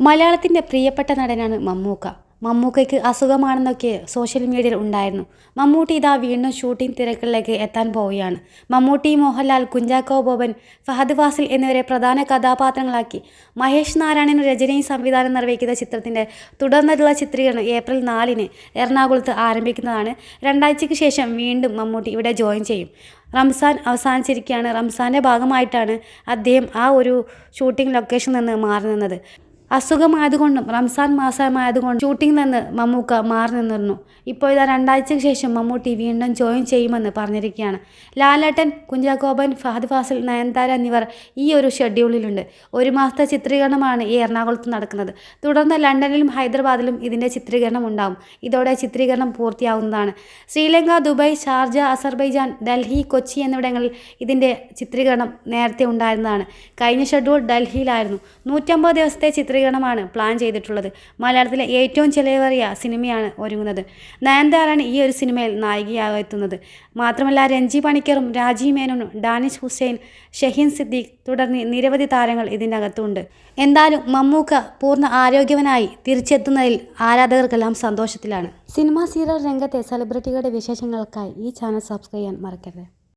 മലയാളത്തിന്റെ പ്രിയപ്പെട്ട നടനാണ് മമ്മൂക്ക. മമ്മൂക്കയ്ക്ക് അസുഖമാണെന്നൊക്കെ സോഷ്യൽ മീഡിയയിൽ ഉണ്ടായിരുന്നു. മമ്മൂട്ടി ഇതാ വീണ്ടും ഷൂട്ടിംഗ് തിരക്കുകളിലേക്ക് എത്താൻ പോവുകയാണ്. മമ്മൂട്ടി മോഹൻലാൽ കുഞ്ചാക്കോ ബോബൻ ഫഹദ് ഫാസിൽ എന്നിവരെ പ്രധാന കഥാപാത്രങ്ങളാക്കി. മഹേഷ് നാരായണൻ രചനയും സംവിധാനം നിർവഹിക്കുന്ന ചിത്രത്തിന്റെ തുടർന്നുള്ള ചിത്രീകരണം ഏപ്രിൽ നാലിന് എറണാകുളത്ത് ആരംഭിക്കുന്നതാണ്. രണ്ടാഴ്ചയ്ക്ക് ശേഷം വീണ്ടും മമ്മൂട്ടി ഇവിടെ ജോയിൻ ചെയ്യും. റംസാൻ അവസാനിച്ചിരിക്കുകയാണ്. റംസാന്റെ ഭാഗമായിട്ടാണ് അദ്ദേഹം ആ ഒരു ഷൂട്ടിംഗ് ലൊക്കേഷനിൽ നിന്ന് മാറി നിന്നത്. അസുഖമായതുകൊണ്ടും റംസാൻ മാസമായതുകൊണ്ടും ഷൂട്ടിംഗ് നിന്ന് മമ്മൂക്ക മാറി നിന്നിരുന്നു. ഇപ്പോൾ ഇതാ രണ്ടാഴ്ചയ്ക്ക് ശേഷം മമ്മൂട്ടി വീണ്ടും ജോയിൻ ചെയ്യുമെന്ന് പറഞ്ഞിരിക്കുകയാണ്. ലാലേട്ടൻ കുഞ്ചാക്കോബൻ ഫഹദ് ഫാസിൽ നയൻതാര എന്നിവർ ഈ ഒരു ഷെഡ്യൂളിലുണ്ട് ഒരു മാസത്തെ ചിത്രീകരണമാണ് ഈ എറണാകുളത്ത് നടക്കുന്നത്. തുടർന്ന് ലണ്ടനിലും ഹൈദരാബാദിലും ഇതിന്റെ ചിത്രീകരണം ഉണ്ടാകും. ഇതോടെ ചിത്രീകരണം പൂർത്തിയാവുന്നതാണ്. Sri Lanka Dubai Sharjah Azerbaijan Delhi Kochi എന്നിവിടങ്ങളിൽ ഇതിന്റെ ചിത്രീകരണം നേരത്തെ ഉണ്ടായിരുന്നതാണ്. കഴിഞ്ഞ ഷെഡ്യൂൾ ഡൽഹിയിലായിരുന്നു. നൂറ്റമ്പത് ദിവസത്തെ ചിത്രീകരണമാണ് പ്ലാൻ ചെയ്തിട്ടുള്ളത്. മലയാളത്തിലെ ഏറ്റവും ചിലവേറിയ സിനിമയാണ് ഒരുങ്ങുന്നത്. നയൻതാരാണ് ഈ ഒരു സിനിമയിൽ നായികയാകെത്തുന്നത് മാത്രമല്ല രഞ്ജി പണിക്കറും രാജീവ് മേനോനും ഡാനിഷ് ഹുസൈൻ ഷഹീൻ സിദ്ദീഖ് തുടർന്ന് നിരവധി താരങ്ങൾ ഇതിന്റെ അകത്തുണ്ട് എന്തായാലും മമ്മൂക്ക പൂർണ ആരോഗ്യവനായി തിരിച്ചെത്തുന്നതിൽ ആരാധകർക്കെല്ലാം സന്തോഷത്തിലാണ്. സിനിമാ സീരിയൽ രംഗത്തെ സെലിബ്രിറ്റികളുടെ വിശേഷങ്ങൾക്കായി ഈ ചാനൽ സബ്സ്ക്രൈബ് ചെയ്യാൻ മറക്കരുത്.